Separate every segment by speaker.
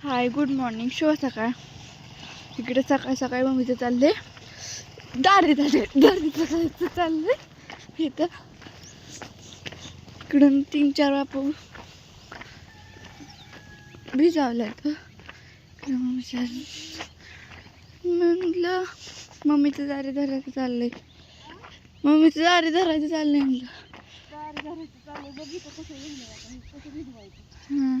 Speaker 1: Hi good morning शुभ सकाळ. इकडे सकाळ सकाळी मम्मीचं चालले दारी झाले. दारी जायचं चाललंय. इथं इकडून तीन चार बापू भिजावल्यात इकडं मम्मीच्या म्हटलं मम्मीचं दारी धरायचं चाललंय. मम्मीचं दारी धरायचं चाललंय म्हटलं हां.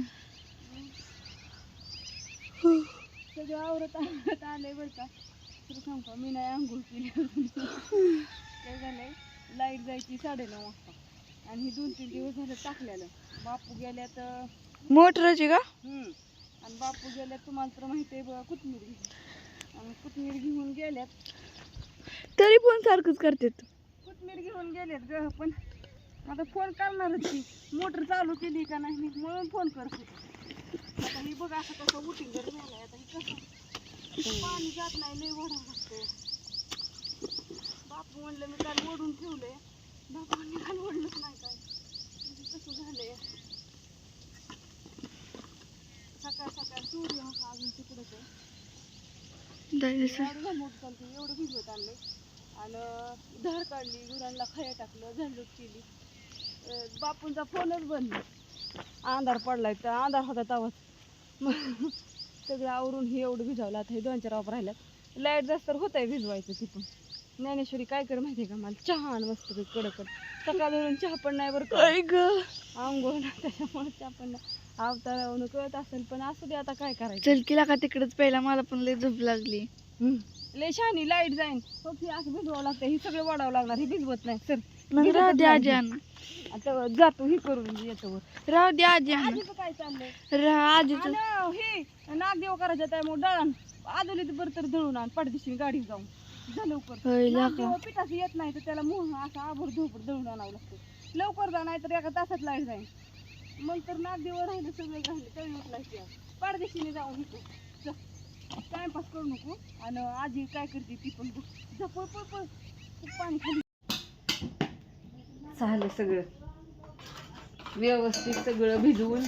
Speaker 2: सगळं आवरत आवरत आलंय बरं का. तर सांगू का मी नाही आंघोळ केली अजून. काय झालंय? लाइट जायची साडेनऊ वाजता. आणि ही दोन तीन दिवस झालं टाकलेलं. बापू गेल्यात
Speaker 1: मोटरची का?
Speaker 2: हम्म. आणि बापू गेल्यात तुम्हाला तर माहिती आहे बघा कोथमीर घेऊन. आणि कोथमीर घेऊन गेल्यात.
Speaker 1: तरी पण सारखंच करतात.
Speaker 2: कोथमीर घेऊन गेलेत ग पण आता फोन करणारच की मोटर चालू केली का नाही म्हणून फोन करत. होते आता ही बघ असं कसं उठीन जर झालंय आता ही कसं? पाणी जात नाही लय ओढावं लागतंय बापू म्हणलं मी काल ओढून ठेवलंय. बापू म्हणलं काल ओढलंच नाही काय म्हणजे कसं झालंय? सकाळ सकाळ सूर्य हा अजून तिकडंच एवढं मोठं चालतं एवढं भिजवत आणलंय. आणि धार काढली गुरांना खाया टाकलं झाडूट केली. बापूंचा फोनच बंद. अंधार पडलाय तर अंधार होता तवाच. मग सगळं आवरून हे एवढं भिजवलं. आता हे दोन चार वापर राहिल्यात. लाइट जास्त तर होत आहे भिजवायचं ती पण ज्ञानेश्वरी काय कर माहिती का मला? चहा आण मस्त कडकड. सकाळ धरून चहा पण नाही बरं का?
Speaker 1: आई ग.
Speaker 2: आंघोळ नाही त्याच्यामुळे चहा पण नाही. कळत असेल पण असू दे आता काय करायचं.
Speaker 1: चल की का तिकडच. पहिला मला पण लय झोप लागली.
Speaker 2: लय शहाणी लाइट जाईन. हे असं भिजवावं लागतं हे सगळं वाढावं लागणार. हे भिजवत नाही. सर
Speaker 1: मग राहू दे
Speaker 2: नाही.
Speaker 1: आजी
Speaker 2: आता जातो हे करून येतो.
Speaker 1: राहू दे आजी
Speaker 2: आजीचं काय चाललंय?
Speaker 1: राहा आजीचं.
Speaker 2: आणि हे नागदेव करायचं त्यामुळे दळण. आदोली बरं तर दळून आण पडदिशी गाडी जाऊन. जा लवकर.
Speaker 1: होय लाका.
Speaker 2: नागदेव पिठाचं येत नाही तर त्याला मोह असं आभर धोबर दळून आणावं लागतं. लवकर जा नाही तर एका तासात लाइट जाईल मग तर नागदेव राहिलं सगळं राहिलं तळी उठलायची पडदिशीने जाऊन इथं. टाइमपास करू नको. आणि आजी काय करते ती पण बघ. जा पळ पळ पळ. खूप पाणी खाली. झालं सगळं. व्यवस्थित सगळं भिजवून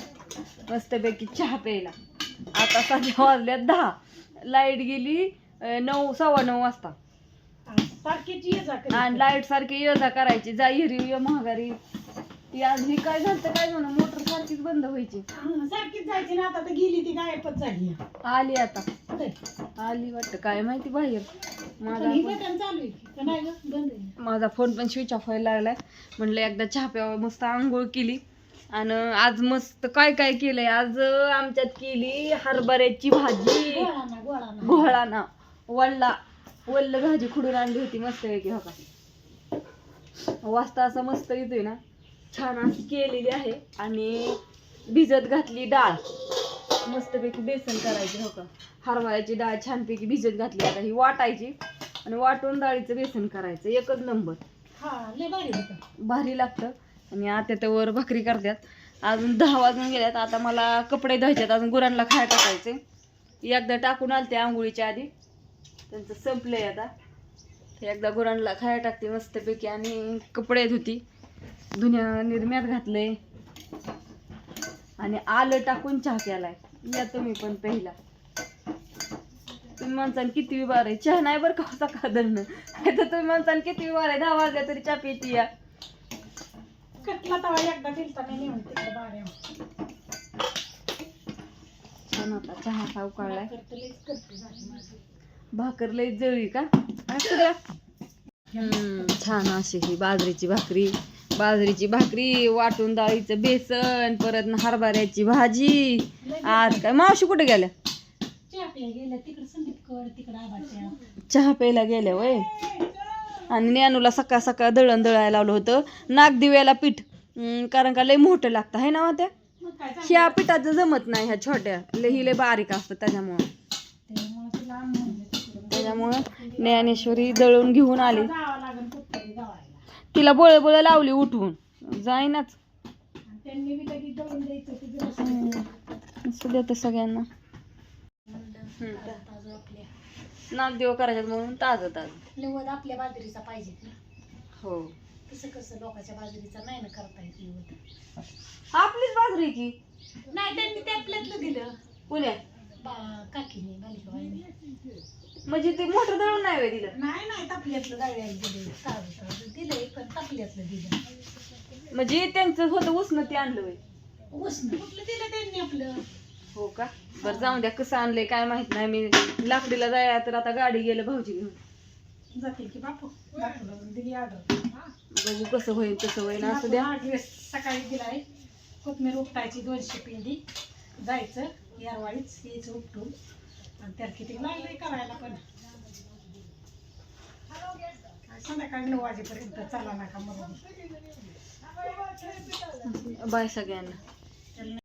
Speaker 2: मस्तपैकी चहा प्यायला. आता सध्या वाजल्यात दहा. लाइट गेली नऊ सव्वा नऊ वाजता. आणि लाइट सारखी ये जा करायची. जा हिरी ये महागारी ती आज ही काय झालं काय म्हणून मोटर सारखीच बंद व्हायची.
Speaker 3: सारखीच जायची ना आता गेली ती गायबच झाली.
Speaker 2: आली आता. आली वाटतं. काय माहिती बाहेर. माझा
Speaker 3: ही
Speaker 2: फोन-
Speaker 3: बटन चालू आहे का? नाही ग? बंद आहे.
Speaker 2: माझा फोन पण स्विच ऑफ व्हायला लागलाय. म्हणलं एकदा चहा प्यावं मस्त आंघोळ केली. आणि आज मस्त काय काय केलंय? आज आमच्यात केली हरभऱ्याची भाजी.
Speaker 3: गोळाना गोळाना.
Speaker 2: घोळाना वल्ला. वल्ल भाजी खुडून आणली होती मस्त पैकी हो का? वाजता असा मस्त येतोय ना. छान अशी केलेली आहे. आणि भिजत घातली डाळ. मस्तपैकी बेसन करायची हो का? हरभऱ्याची डाळ छानपैकी भिजत घातली. आता ही वाटायची आणि वाटून डाळीचं बेसन करायचं. एकच नंबर.
Speaker 3: हा लय भारी होतं.
Speaker 2: भारी लागतं. आणि आता त्यावर भाकरी करतात अजून दहा वाजून गेल्यात. आता मला कपडे धुवायच्यात अजून गुरांना खाय टाकायचे एकदा टाकून आलते आंघोळीच्या आधी. त्यांचं संपलंय आता. ते एकदा गुरांना खाया टाकते मस्तपैकी. आणि कपडे धुती. धुण्या निर्म्यात घातले आणि आलं टाकून चहा प्यालाय. या तुम्ही पण पहिला. तुम्ही म्हणसान किती वार आहे चहा नाही बरं का सकाळ धरणं तर तुम्ही म्हणसान किती वार आहे दहा वाजल्या तरी चहा पिती या.
Speaker 3: कटला तवा एकदा दिलता मी नेऊन तिकडे
Speaker 2: छान होता चहा खाऊ काढलाय
Speaker 3: करते लईच करते झाली माझी.
Speaker 2: भाकर लई जळी का? असू हम्म, छान अशी ही बाजरीची भाकरी. बाजरीची भाकरी वाटून डाळीचं बेसन परत न हरभऱ्याची भाजी. आज काय? मावशी कुठे गेल्या?
Speaker 3: चहा
Speaker 2: प्यायला गेल्या वय. आणि ज्ञानूला सकाळ सकाळ दळण दळायला लावलं होतं. नागदिव्याला पीठ. कारण का लय मोठं लागतं आहे ना त्या?
Speaker 3: मग काय
Speaker 2: ह्या पिठाचं जमत नाही ह्या छोट्या. ही लय बारीक असतं त्याच्यामुळं. त्याच्यामुळं ज्ञानेश्वरी दळून घेऊन आली. तिला बळ बळ लावली उठवून. जाईनाच. सगळ्यांना.
Speaker 3: ताजं आपल्या.
Speaker 2: नागदेव करायच्यात म्हणून ताजं ताजं.
Speaker 3: निवड आपल्या बाजरीचा पाहिजे ना.
Speaker 2: हो.
Speaker 3: कसं कसं लोकांच्या बाजरीचा नाही ना करता येत निवड
Speaker 2: आपलीच बाजरी की?
Speaker 3: नाही त्यांनी ते आपल्यातलं दिलं.
Speaker 2: पुण्या
Speaker 3: बा- काकीने बालिकाबाईने
Speaker 2: म्हणजे ते मोठं दळून नाही होय दिलं?
Speaker 3: नाही नाही तापल्यातलं गाड्याला दिले. काजू दिलंय पण तापल्यातलं दिलं.
Speaker 2: म्हणजे त्यांचं होतं उष्ण ते आणलं होय
Speaker 3: उष्ण कुठलं दिलं त्यांनी आपलं?
Speaker 2: हो का? बरं जाऊन द्या. कसं आणलंय काय माहीत नाही. मी लाकडीला जायला तर आता गाडी गेलं भाऊजी घेऊन.
Speaker 3: की बापू? बापूला दिली ऑर्डर
Speaker 2: बघू कसं होईल तसं होईल. असं द्या.
Speaker 3: सकाळी दिलाय. कोथमीर उपटायची दोनशे पेंडी. जायचं यारवाडीच यायचं उपटून. आणि त्याला किती लागलंय करायला पण. संध्याकाळी नऊ वाजेपर्यंत चाला नका म्हणून.
Speaker 2: बाय सगळ्यांना.